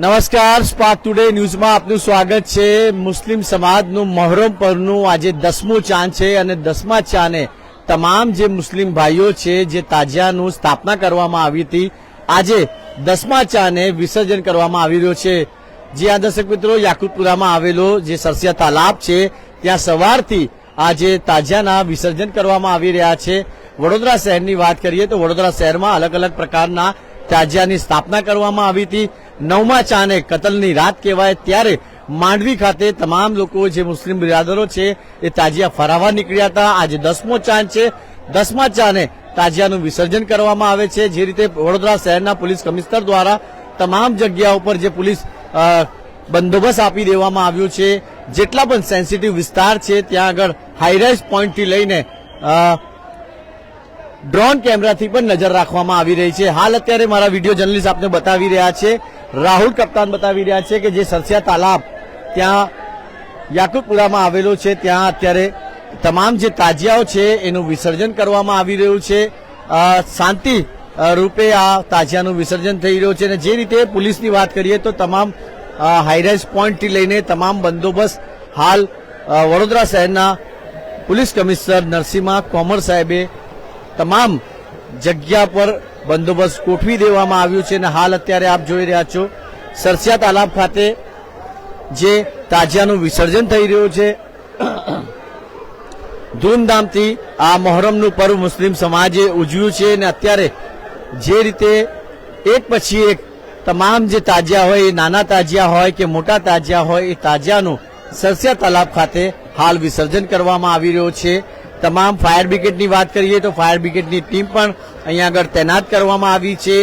નમસ્કાર, spark today ન્યૂઝમાં આપનું સ્વાગત છે. મુસ્લિમ સમાજનું મહોરમ પરનું આજે દસમું ચાંદ છે અને દસમા ચાને તમામ જે મુસ્લિમ ભાઈઓ છે, જે તાજિયાનું સ્થાપના કરવામાં આવી હતી, આજે દસમા ચાને વિસર્જન કરવામાં આવી રહ્યો છે. જે આ દર્શક મિત્રો, યાકુતપુરામાં આવેલો જે સરસિયા તાલાબ છે, ત્યાં સવારથી આજે તાજિયાના વિસર્જન કરવામાં આવી રહ્યા છે. વડોદરા શહેરની વાત કરીએ તો વડોદરા શહેરમાં અલગ અલગ પ્રકારના તાજિયાની સ્થાપના કરવામાં આવી હતી. નવમા ચાને કતલની રાત કહેવાય. ત્યારે માંડવી ખાતે તમામ લોકો જે મુસ્લિમ બિરાદરો છે એ તાજિયા ફરાવા નીકળ્યા હતા. આજે દસમો ચાંદ છે. દસમા ચાને તાજિયાનું વિસર્જન કરવામાં આવે છે. જે રીતે વડોદરા શહેરના પોલીસ કમિશનર દ્વારા તમામ જગ્યા ઉપર જે પોલીસ બંદોબસ્ત આપી દેવામાં આવ્યો છે. જેટલા પણ સેન્સિટિવ વિસ્તાર છે, ત્યાં આગળ હાઈરાઇઝ પોઈન્ટથી લઈને ડ્રોન કેમેરાથી પણ નજર રાખવામાં આવી રહી છે. હાલ અત્યારે મારા વીડિયો જર્નલિસ્ટ આપને બતાવી રહ્યા છે. રાહુલ કપ્તાન બતાવી રહ્યા છે કે જે સરસિયા તાલાબ ત્યાં યાકુતપુરામાં આવેલો છે. ત્યાં અત્યારે તમામ જે તાજિયાઓ છે એનું વિસર્જન કરવામાં આવી રહ્યું છે. શાંતિ રૂપે આ તાજિયાનું વિસર્જન થઈ રહ્યું છે અને જે રીતે પોલીસની વાત કરીએ તો તમામ હાઈરાઇઝ પોઈન્ટથી લઈને તમામ બંદોબસ્ત હાલ વડોદરા શહેરના પોલીસ કમિશનર નરસિંહા કોમર સાહેબે તમામ જગ્યા પર બંદોબસ્ત ગોઠવી દેવામાં આવ્યું છે અને હાલ અત્યારે આપ જોઈ રહ્યા છો સરસિયા તાલાબ ખાતે જે તાજિયાનું વિસર્જન થઈ રહ્યું છે. ધૂમધામથી આ મોહરમનું પર્વ મુસ્લિમ સમાજે ઉજવ્યું છે અને અત્યારે જે રીતે એક પછી એક તમામ જે તાજિયા હોય, એ નાના તાજિયા હોય કે મોટા તાજિયા હોય, એ તાજિયાનું સરસિયા તાલાબ ખાતે હાલ વિસર્જન કરવામાં આવી રહ્યું છે. તમામ ફાયર બ્રિગેડની વાત કરીએ તો ફાયર બ્રિગેડની ટીમ પણ અહીંયા આગળ તૈનાત કરવામાં આવી છે.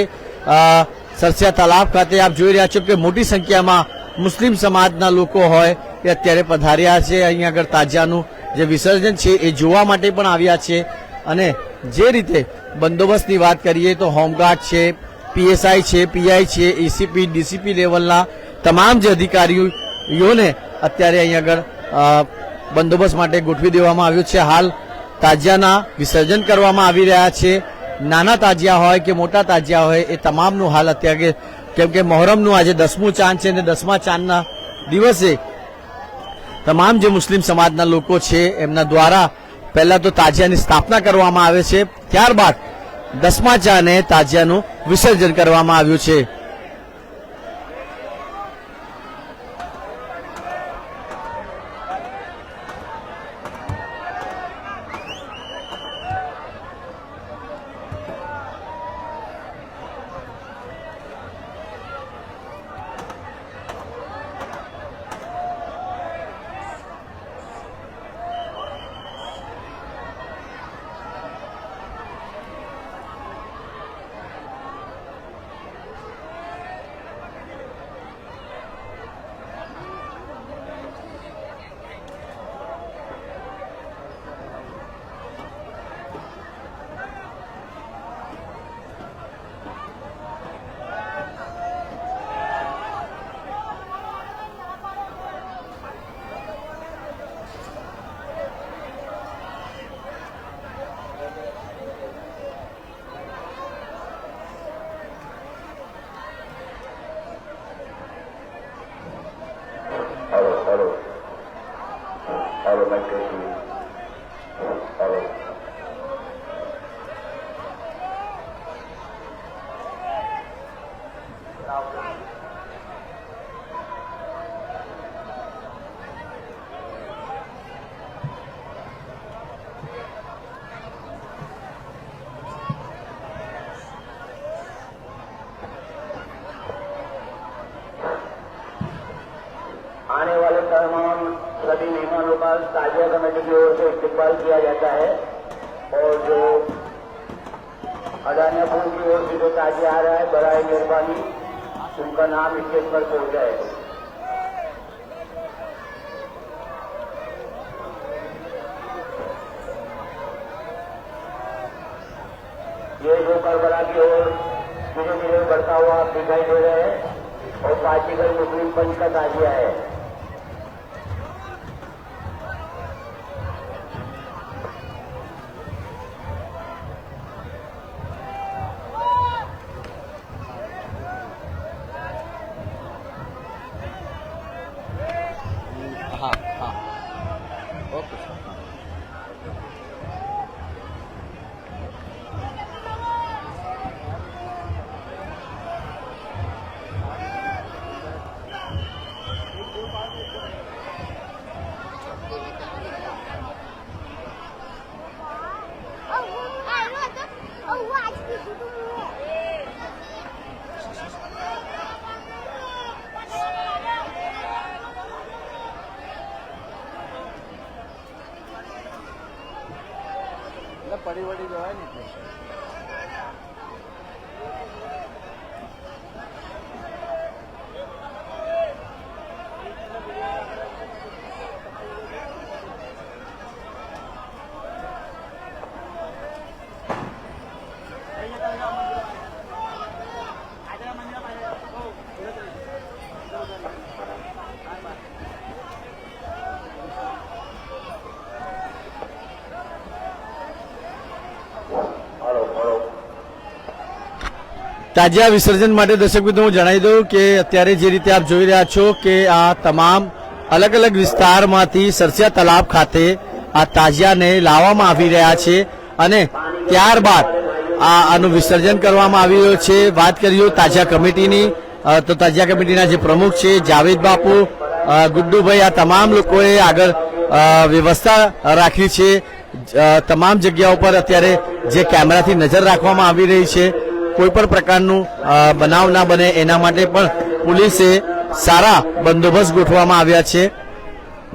સરસિયા તાલાબ ખાતે આપ જોઈ રહ્યા છો કે મોટી સંખ્યામાં મુસ્લિમ સમાજના લોકો હોય એ અત્યારે પધાર્યા છે. અહીંયા આગળ તાજિયાનું જે વિસર્જન છે એ જોવા માટે પણ આવ્યા છે. અને જે રીતે બંદોબસ્તની વાત કરીએ તો હોમગાર્ડ છે, પીએસઆઈ છે, પીઆઈ છે, એસીપી, ડીસીપી લેવલના તમામ જે અધિકારીઓને અત્યારે અહીં આગળ બંદોબસ્ત માટે ગોઠવી દેવામાં આવ્યું છે. હાલ તાજિયાના વિસર્જન કરવામાં આવી રહ્યા છે. નાના તાજિયા હોય કે મોટા તાજિયા હોય, એ તમામનું હાલ અત્યારે કેમ કે મોહરમનું આજે દસમું ચાંદ છે અને દસમા ચાંદના દિવસે તમામ જે મુસ્લિમ સમાજના લોકો છે, એમના દ્વારા પહેલા તો તાજિયાની સ્થાપના કરવામાં આવે છે. ત્યારબાદ દસમા ચાને તાજિયાનું વિસર્જન કરવામાં આવ્યું છે. ये जो करबला की ओर हो, धीरे धीरे बढ़ता हुआ दिखाई दे रहे हैं और पार्टीगल मुस्लिम पंच का ताजिया है। પડી વળી જવાય ને તાજિયા વિસર્જન માટે દર્શક મિત્રો, હું જણાવી દઉં કે અત્યારે જે રીતે આપ જોઈ રહ્યા છો કે આ તમામ અલગ અલગ વિસ્તારમાંથી સરસિયા તલાબ ખાતે આ તાજિયાને લાવવામાં આવી રહ્યા છે અને ત્યારબાદ આ આનું વિસર્જન કરવામાં આવી રહ્યું છે. વાત કરીએ તાજિયા કમિટીની તો તાજિયા કમિટીના જે પ્રમુખ છે, જાવેદ બાપુ ગુડ્ડુભાઈ, આ તમામ લોકોએ આગળ વ્યવસ્થા રાખી છે. તમામ જગ્યાઓ પર અત્યારે જે કેમેરાથી નજર રાખવામાં આવી રહી છે. કોઈ પણ પ્રકારનું બનાવ ના બને એના માટે પણ પોલીસે સારા બંદોબસ્ત ગોઠવવામાં આવ્યા છે.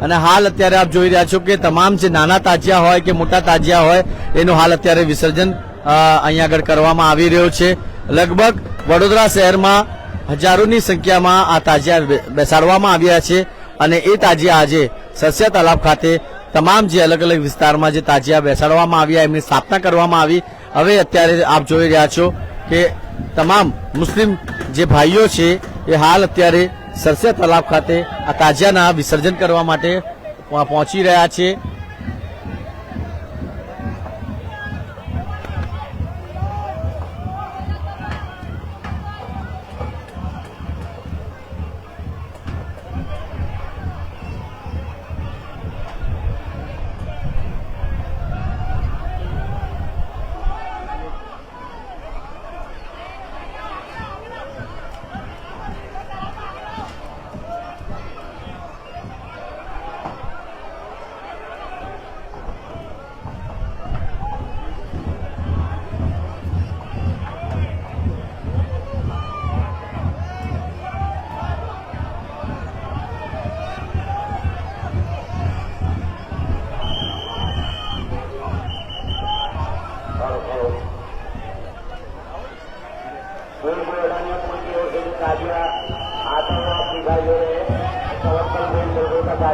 અને હાલ અત્યારે આપ જોઈ રહ્યા છો કે તમામ જે નાના તાજિયા હોય કે મોટા તાજિયા હોય, એનું હાલ અત્યારે વિસર્જન અહીંયા આગળ કરવામાં આવી રહ્યો છે. લગભગ વડોદરા શહેરમાં હજારોની સંખ્યામાં આ તાજિયા બેસાડવામાં આવ્યા છે અને એ તાજિયા આજે સસ્યા તલાબ ખાતે તમામ જે અલગ અલગ વિસ્તારમાં જે તાજિયા બેસાડવામાં આવ્યા, એમની સ્થાપના કરવામાં આવી. હવે અત્યારે આપ જોઈ રહ્યા છો કે તમામ મુસ્લિમ જે ભાઈઓ છે, એ હાલ અત્યારે સરસે તલાબ ખાતે આ તાજિયાના વિસર્જન કરવા માટે પહોંચી રહ્યા છે.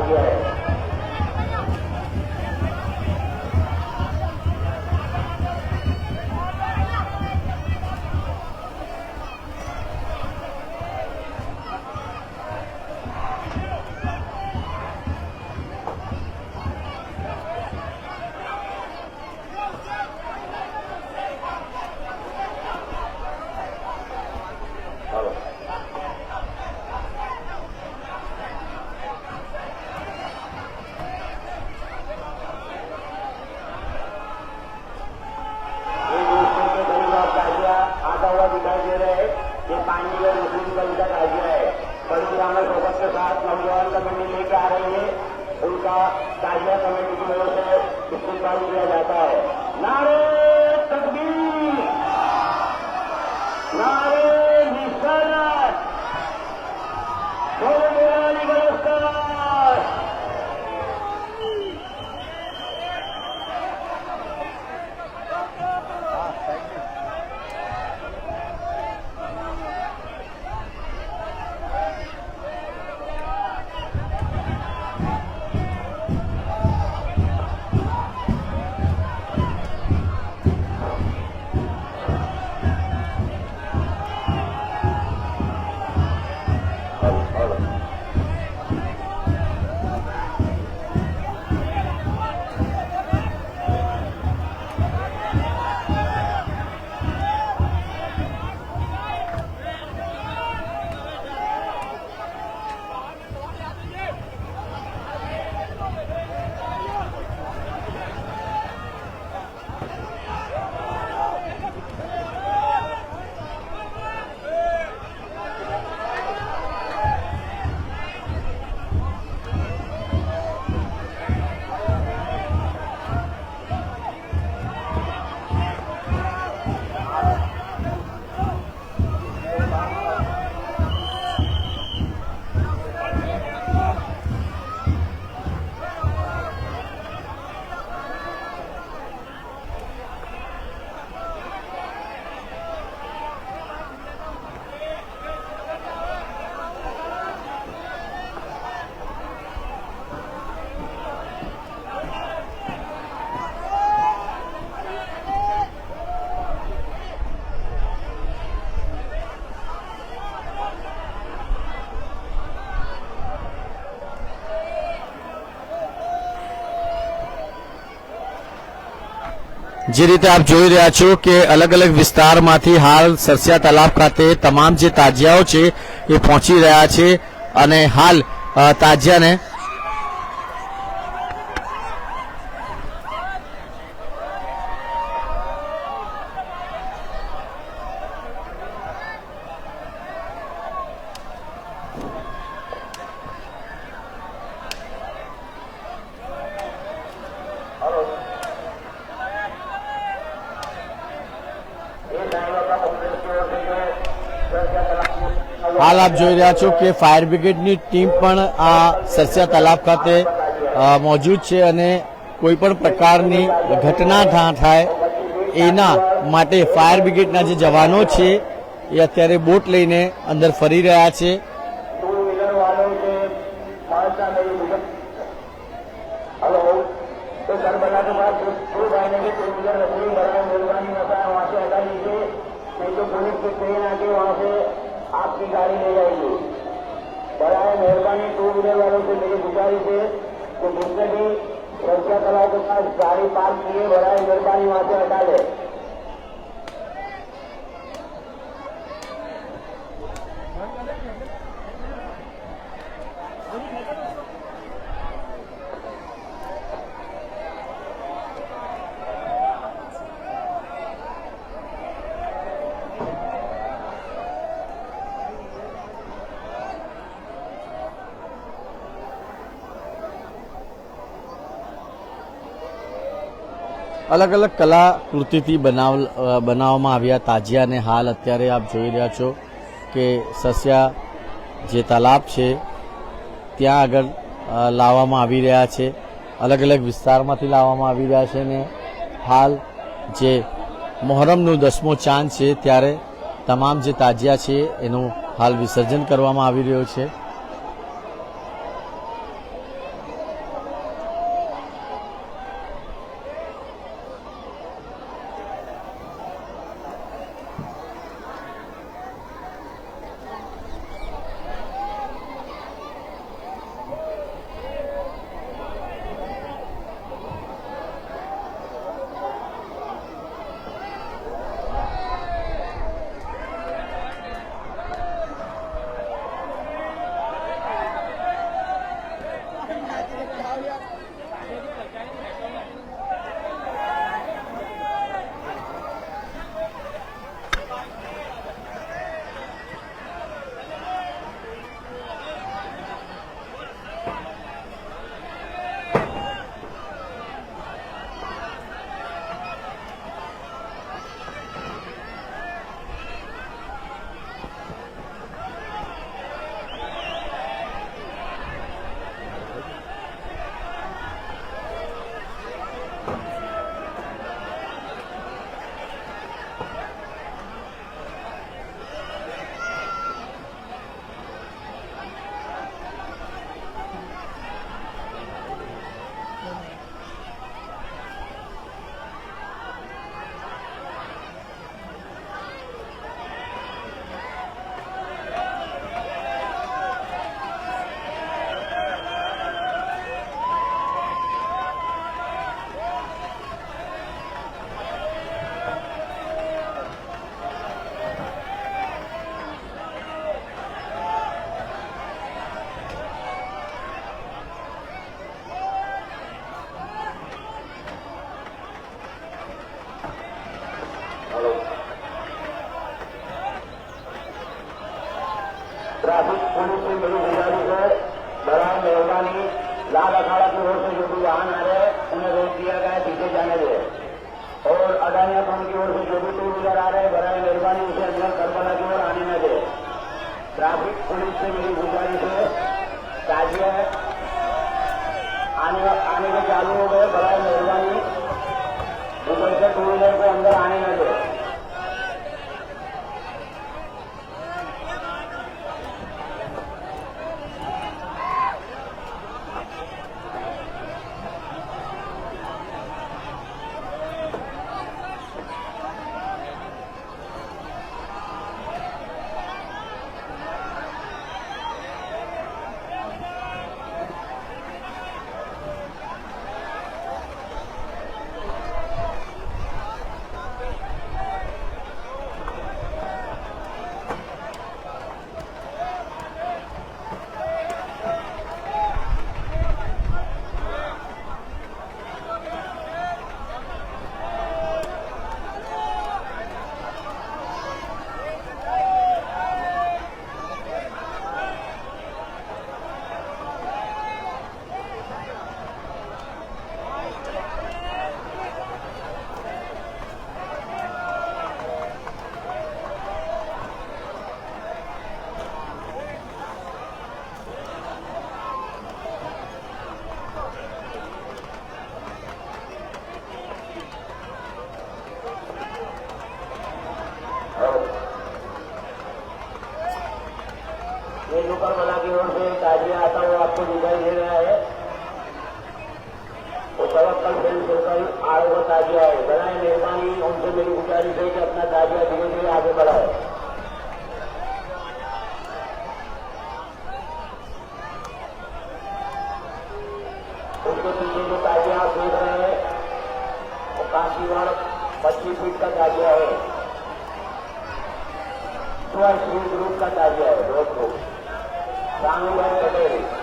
लोगों જે રીતે આપ જોઈ રહ્યા છો કે અલગ અલગ વિસ્તારમાંથી હાલ સરસિયા તલાબ ખાતે તમામ જે તાજિયાઓ છે એ પહોંચી રહ્યા છે અને હાલ તાજિયાને હાલ આપ જોઈ રહ્યા છો કે ફાયર બ્રિગેડની ટીમ પણ આ સરસિયા તલાબ ખાતે મોજૂદ છે અને કોઈ પણ પ્રકારની ઘટના ના થાય એના માટે ફાયર બ્રિગેડના જે જવાનો છે એ અત્યારે બોટ લઈને અંદર ફરી રહ્યા છે. गाड़ी ले जाएगी बड़ा मेहरबानी टू व्हीलर वालों से मेरी गुजारिश है कि जिसने भी सुरक्षा तालाब के पास गाड़ी पार्क की है बड़ा मेहरबानी वहाँ से हटा ले અલગ અલગ કલાકૃતિથી બનાવ બનાવવામાં આવ્યા. તાજિયાને હાલ અત્યારે આપ જોઈ રહ્યા છો કે સસ્યા જે તાલાબ છે, ત્યાં આગળ લાવવામાં આવી રહ્યા છે. અલગ અલગ વિસ્તારમાંથી લાવવામાં આવી રહ્યા છે ને હાલ જે મોહરમનું દસમો ચાંદ છે, ત્યારે તમામ જે તાજિયા છે, એનું હાલ વિસર્જન કરવામાં આવી રહ્યો છે. श्री ग्रुप का ताजिया है दोस्तों रानूभाई पटेल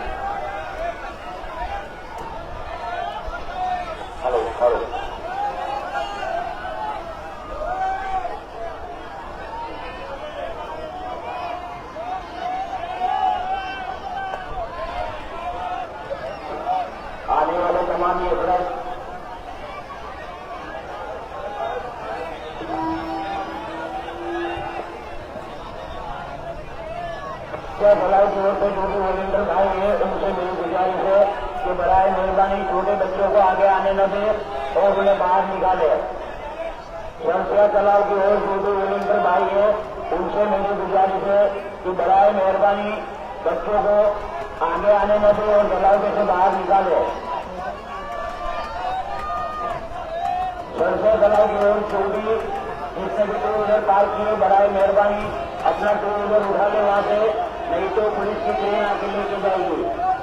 सरसों तालाब की ओर छोटी जिसने भी टू व्हीलर पार्क किए बराए मेहरबानी अपना टू व्हीलर उठा ले वहां से नहीं तो पुलिस की ट्रेन आके लेके जाएगी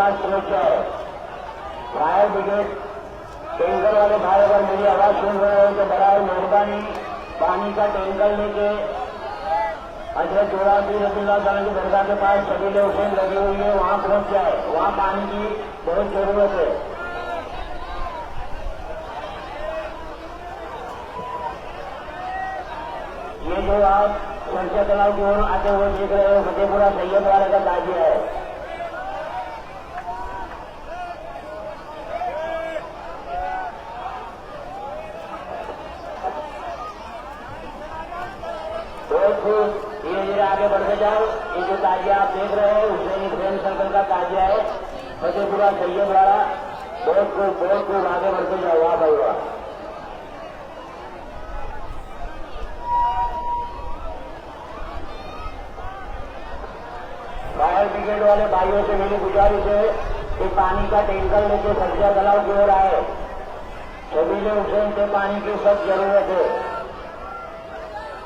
हुसैन के पास पहुंच जाए फायर ब्रिगेड टैंकर वाले भाई अगर मेरी आवाज सुन रहे हो तो बड़ा मेहरबानी पानी का टैंकर लेके अजय चौरासी रसुल्ला खान की दरगाह के पास कबीले हुसैन लगी हुई है वहां पहुंच जाए वहां पानी की बहुत जरूरत है ये जो आप संजय तालाब की ओर आते हुए देख रहे हो फतेहपुरा सैयद वाले का ताजिया है बहुत खूब बहुत खूब आगे बढ़ते जाओ वाह भाई वाह फायर ब्रिगेड वाले भाइयों से मेरी गुजारिश है कि पानी का टैंकर लेके सब्जिया तालाब की ओर आए सबीले हुसैन से पानी की सख्त जरूरत है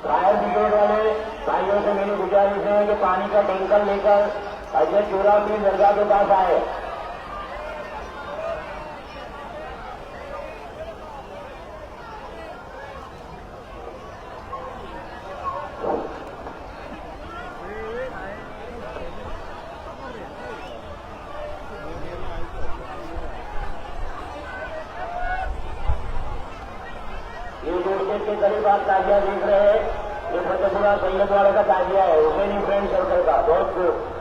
फायर ब्रिगेड वाले भाइयों से मेरी गुजारिश है कि पानी का टैंकर लेकर अजय चोरा की दरगाह के पास आए साहब ताजिया देख रहे हैं ये फतेहपुरा सैयद वाले का ताजिया है हुसैनी फ्रेंड सर्कल का? बहुत खूब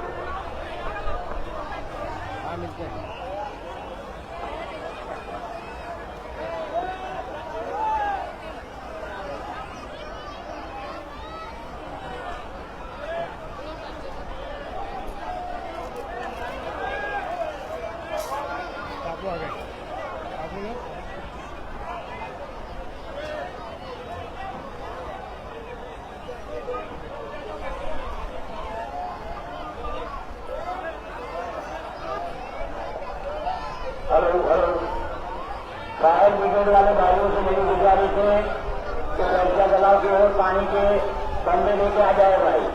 बिगड़ वाले भाइयों से मेरी गुजारिश है कि रजिया तालाब की ओर पानी के बंदे लेके आ जाए भाई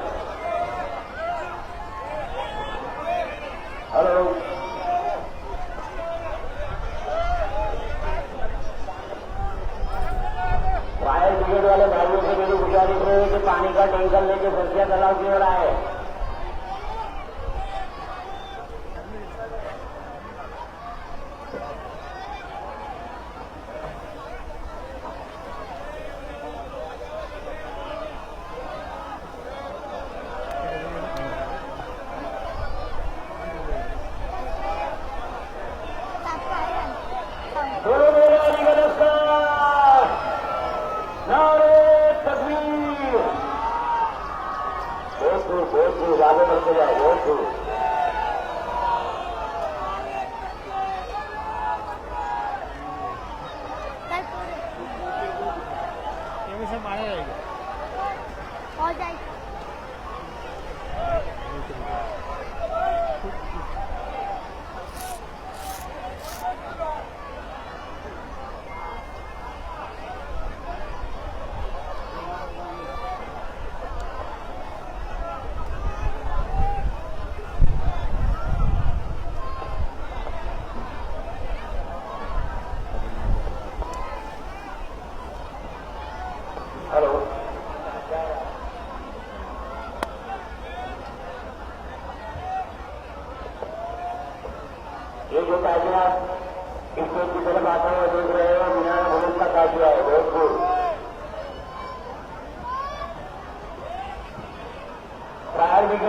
ஓட்டு ஓட்டு ராகவேந்திரா ஓட்டு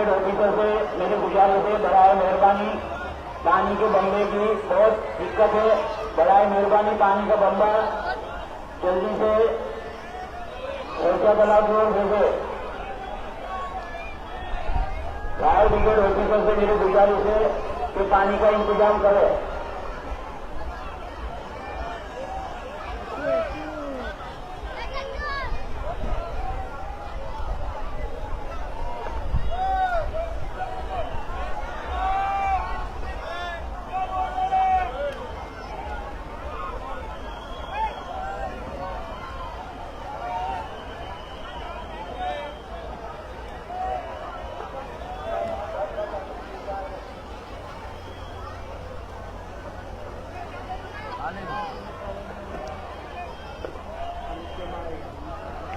फायर ब्रिगेड ऑफिसर से मेरी गुजारिश है बराए मेहरबानी पानी के बम्बे की बहुत दिक्कत है बराए मेहरबानी पानी का बम्बा जल्दी से ऐसा तालाब की ओर भेजे फायर ब्रिगेड ऑफिसर से मेरी गुजारिश है कि पानी का इंतजाम करे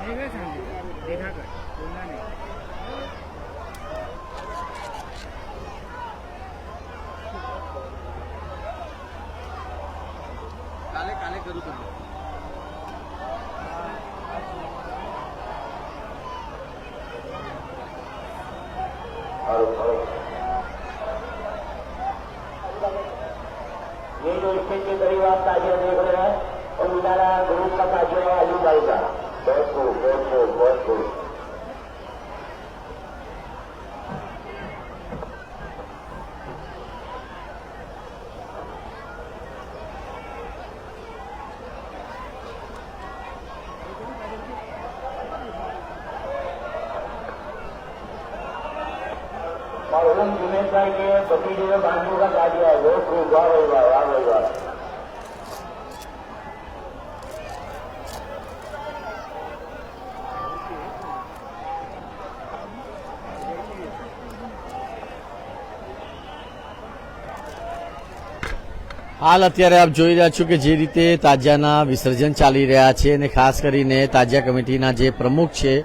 내가 산 거야. 내가 가. 원하네. મરહુમ જુનેદભાઈ જે ભત્રીજીને પાંચ વખત આવ્યા બહુ ખૂબ વાહ ભાઈ વાહ વાહ ભાઈ વાહ હાલ અત્યારે આપ જોઈ રહ્યા છો કે જે રીતે તાજિયાના વિસર્જન ચાલી રહ્યા છે અને ખાસ કરીને તાજિયા કમિટીના જે પ્રમુખ છે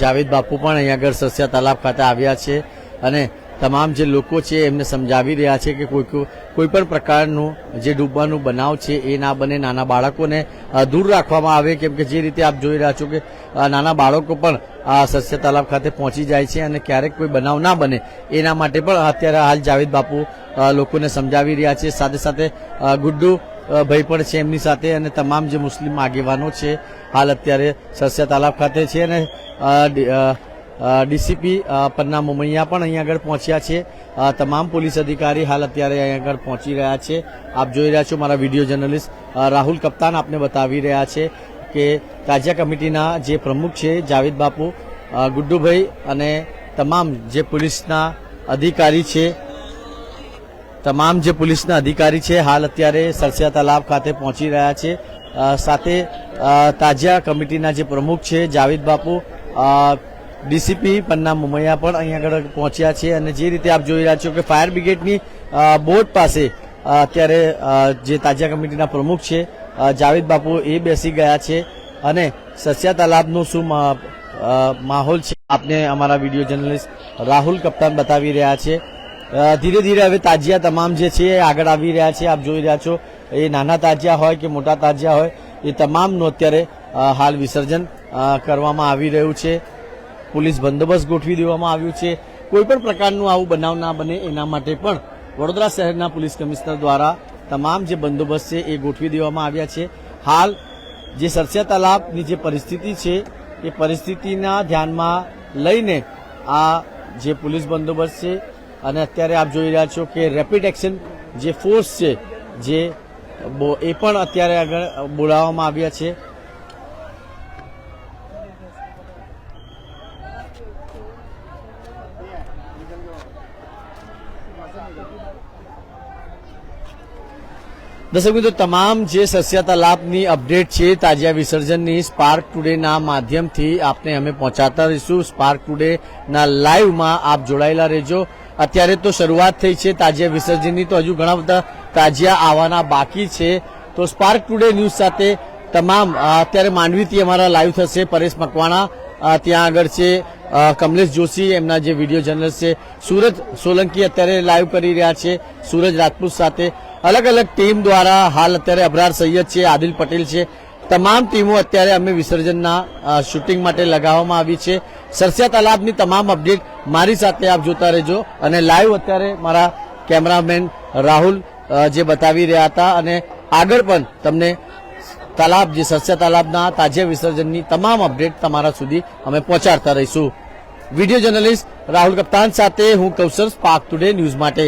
જાવેદ બાપુ પણ અહીંયા આગળ સરસિયા તાલાબ ખાતે આવ્યા છે. અને તમામ જે લોકો છે એમને સમજાવી રહ્યા છે કે કોઈ કોઈ- પણ પ્રકારનું જે ડૂબવાનું બનાવ છે એ ના બને. નાના બાળકોને દૂર રાખવામાં આવે કેમ કે જે રીતે આપ જોઈ રહ્યા છો કે નાના બાળકો પણ આ સસ્ય તાલાબ ખાતે પહોંચી જાય છે અને ક્યારેક કોઈ બનાવ ના બને. એના માટે પણ અત્યારે હાલ જાવેદ બાપુ લોકોને સમજાવી રહ્યા છે. સાથે સાથે ગુડ્ડુ ભાઈ પણ છે એમની સાથે અને તમામ જે મુસ્લિમ આગેવાનો છે, હાલ અત્યારે સસ્ય તાલાબ ખાતે છે અને ડીસીપી પન્ના મોમૈયા પણ અહીંયા આગળ પહોંચ્યા છે. તમામ પોલીસ અધિકારી હાલ અત્યારે અહીંયા આગળ પહોંચી રહ્યા છે. આપ જોઈ રહ્યા છો મારા વીડિયો જર્નલિસ્ટ રાહુલ કપ્તાન આપને બતાવી રહ્યા છે કે તાજિયા કમિટીના જે પ્રમુખ છે, જાવેદ બાપુ ગુડ્ડુભાઈ અને તમામ જે પોલીસના અધિકારી છે, તમામ જે પોલીસના અધિકારી છે, હાલ અત્યારે સરસિયા તાલાબ ખાતે પહોંચી રહ્યા છે. સાથે તાજિયા કમિટીના જે પ્રમુખ છે, જાવેદ બાપુ ડીસીપી પન્ના મુમૈયા પણ અહીંયા આગળ પહોંચ્યા છે અને જે રીતે આપ જોઈ રહ્યા છો કે ફાયર બ્રિગેડની બોટ પાસે અત્યારે જે તાજિયા કમિટીના પ્રમુખ છે જાવેદ બાપુ એ બેસી ગયા છે અને સસ્યા તાલાબનો શું માહોલ છે? આપને અમારા વીડિયો જર્નલિસ્ટ રાહુલ કપ્તાન બતાવી રહ્યા છે. ધીરે ધીરે હવે તાજિયા તમામ જે છે આગળ આવી રહ્યા છે. આપ જોઈ રહ્યા છો, એ નાના તાજિયા હોય કે મોટા તાજિયા હોય, એ તમામનું અત્યારે હાલ વિસર્જન કરવામાં આવી રહ્યું છે. પોલીસ બંદોબસ્ત ગોઠવી દેવામાં આવ્યું છે. કોઈપણ પ્રકારનું આવું બનાવ ના બને એના માટે પણ વડોદરા શહેરના પોલીસ કમિશનર દ્વારા તમામ જે બંદોબસ્ત છે એ ગોઠવી દેવામાં આવ્યા છે. હાલ જે સરસિયા તાલાબની જે પરિસ્થિતિ છે, એ પરિસ્થિતિના ધ્યાનમાં લઈને આ જે પોલીસ બંદોબસ્ત છે, અને અત્યારે આપ જોઈ રહ્યા છો કે રેપિડ એક્શન જે ફોર્સ છે, જે એ પણ અત્યારે આગળ બોલાવવામાં આવ્યા છે. દર્શક મિત્રો, તમામ જે સસ્યતા લાભની અપડેટ છે, તાજિયા વિસર્જનની સ્પાર્ક ટુડેના માધ્યમથી આપને અમે પહોંચાડતા રહીશું. સ્પાર્ક ટુડેના લાઈવમાં આપ જોડાયેલા રહેજો. અત્યારે તો શરૂઆત થઈ છે તાજિયા વિસર્જનની, તો હજુ ઘણા બધા તાજિયા આવવાના બાકી છે. તો સ્પાર્ક ટુડે ન્યૂઝ સાથે તમામ અત્યારે માંડવીથી અમારા લાઈવ થશે પરેશ મકવાણા ત્યાં આગળ છે કમલેશ જોશી, એમના જે વીડિયો જર્નલિસ્ટ છે. સુરજ સોલંકી અત્યારે લાઈવ કરી રહ્યા છે. સુરજ રાજપૂત સાથે અલગ અલગ ટીમ દ્વારા હાલ અત્યારે અબરાર સૈયદ છે, આદિલ પટેલ છે. તમામ ટીમો અત્યારે અમે વિસર્જનના શૂટિંગ માટે લગાવવામાં આવી છે. સરસિયા તાલાબની તમામ અપડેટ મારી સાથે આપ જોતા રહેજો અને લાઈવ અત્યારે મારા કેમેરામેન રાહુલ જે બતાવી રહ્યા હતા અને આગળ પણ તમને તાલાબ, જે સરસિયા તાલાબના તાજિયા વિસર્જનની તમામ અપડેટ તમારા સુધી અમે પહોંચાડતા રહીશું. વીડિયો જર્નલિસ્ટ રાહુલ કપ્તાન સાથે હું કૌશલ, સ્પાર્ક ટુડે ન્યૂઝ માટે